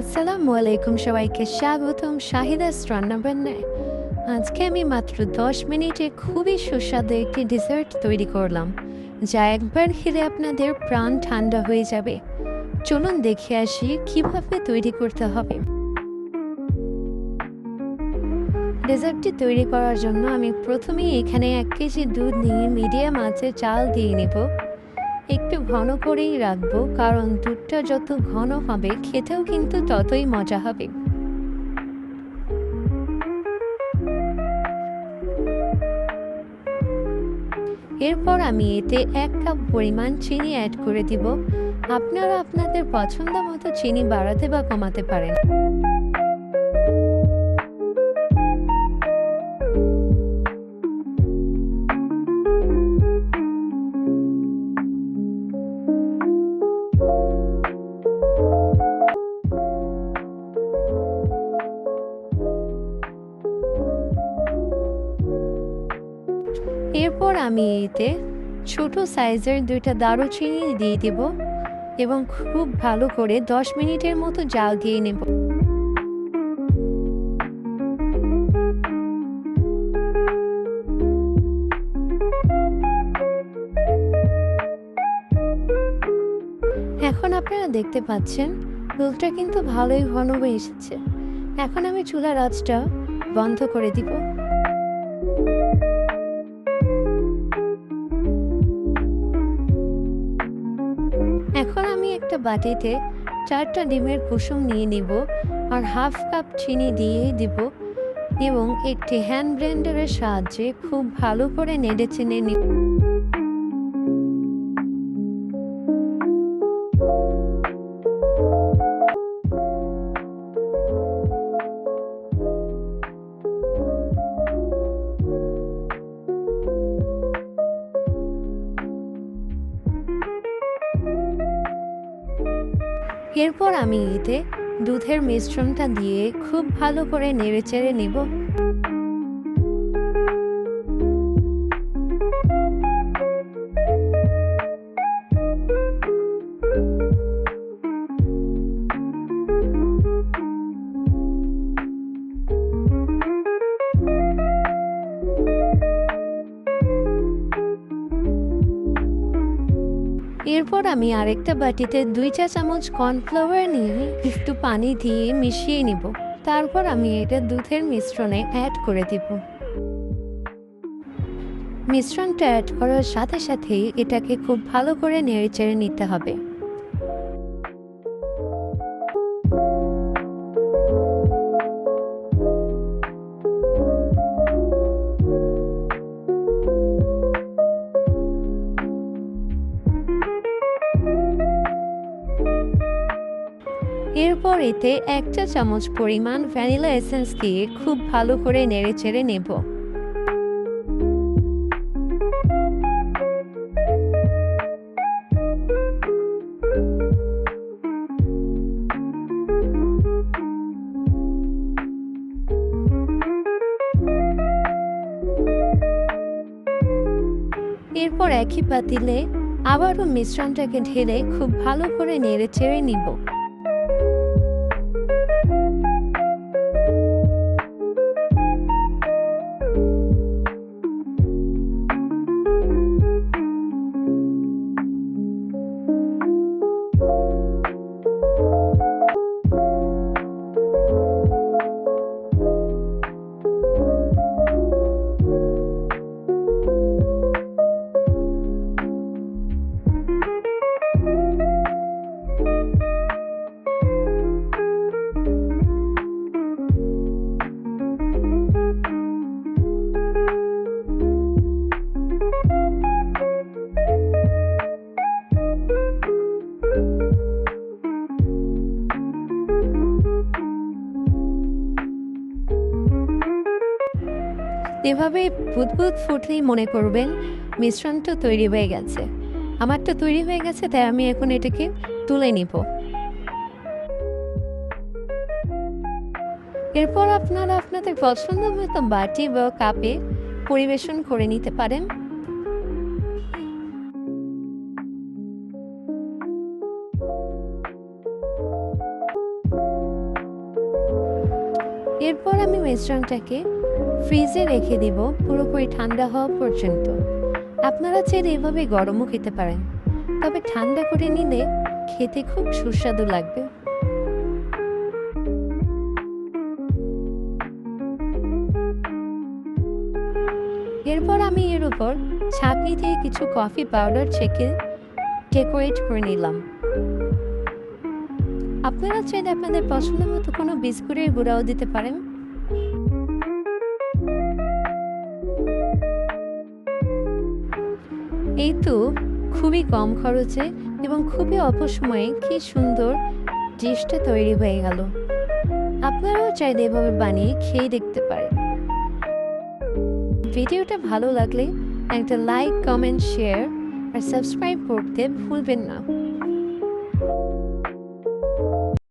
আসসালামু আলাইকুম সবাইকে স্বাগতম শাহিদাস রান্নাবান্নায় আজকে আমি মাত্র দশ মিনিটে খুবই সুস্বাদু একটি ডেজার্ট তৈরি করলাম, যা একবার খেলে আপনাদের প্রাণ ঠান্ডা হয়ে যাবে। চলুন দেখে আসি কীভাবে তৈরি করতে হবে। ডেজার্টটি তৈরি করার জন্য আমি প্রথমেই এখানে এক কেজি দুধ নিয়ে মিডিয়াম আঁচে চাল দিয়ে নেব। একটু ঘন করেই রাখব, কারণ দুধটা যত ঘন হবে, খেতেও কিন্তু ততই মজা হবে। এরপর আমি এতে এক কাপ পরিমাণ চিনি অ্যাড করে দিব। আপনারা আপনাদের পছন্দ মতো চিনি বাড়াতে বা কমাতে পারেন। এরপর আমি এতে ছোট সাইজের দুইটা দারুচিনি দিয়ে দেব এবং খুব ভালো করে দশ মিনিটের মতো জাল দিয়ে নেব। এখন আপনারা দেখতে পাচ্ছেন দুধটা কিন্তু ভালোই ঘন হয়ে এসেছে। এখন আমি চুলার আঁচটা বন্ধ করে দিব। এখন আমি একটা বাটিতে চারটা ডিমের কুসুম নিয়ে নিব আর হাফ কাপ চিনি দিয়ে দিব এবং একটি হ্যান্ড ব্লেন্ডারের সাহায্যে খুব ভালো করে নেড়ে চেনে নিব। এরপর আমি এতে দুধের মিশ্রণটা দিয়ে খুব ভালো করে নেড়ে চেড়ে নেব। এরপর আমি আরেকটা বাটিতে দুই চা চামচ কর্নফ্লাওয়ার নিয়ে একটু পানি দিয়ে মিশিয়ে নিব। তারপর আমি এটা দুধের মিশ্রণে অ্যাড করে দিব। মিশ্রণটা অ্যাড করার সাথে সাথেই এটাকে খুব ভালো করে নেড়েচেড়ে নিতে হবে। এরপর এতে এক চা চামচ পরিমাণ ভ্যানিলা এসেন্স দিয়ে খুব ভালো করে নেড়ে চেড়ে নেব। এরপর একই পাতিলে আবারও মিশ্রণটাকে ঢেলে খুব ভালো করে নেড়ে চেড়ে নিব। এভাবে বুদবুদ ফুটলেই মনে করবেন মিশ্রণটা তৈরি হয়ে গেছে। আমারটা তৈরি হয়ে গেছে, তাই আমি এখন এটাকে তুলে নিব। এরপর আপনারা আপনাদের পছন্দ মতো বাটি বা কাপে পরিবেশন করে নিতে পারেন। এরপর আমি মিশ্রণটাকে ফ্রিজে রেখে দিব পুরোপুরি ঠান্ডা হওয়া পর্যন্ত। আপনারা চাইলে এভাবে গরমও খেতে পারেন। তবে ঠান্ডা করে নিলে খেতে খুব সুস্বাদু লাগবে। এরপর আমি এর উপর ছাঁকনি দিয়ে কিছু কফি পাউডার ছেঁকে ডেকোরেট করে নিলাম। আপনারা চাইলে আপনাদের পছন্দ মতো কোনো বিস্কুটের গুঁড়াও দিতে পারেন। এই তো খুবই কম খরচে এবং খুবই অল্প সময়ে কি সুন্দর ডিশটা তৈরি হয়ে গেল। আপনারাও চাইলে এভাবে বানিয়ে খেয়ে দেখতে পারেন। ভিডিওটা ভালো লাগলে একটা লাইক, কমেন্ট, শেয়ার আর সাবস্ক্রাইব করতে ভুলবেন না।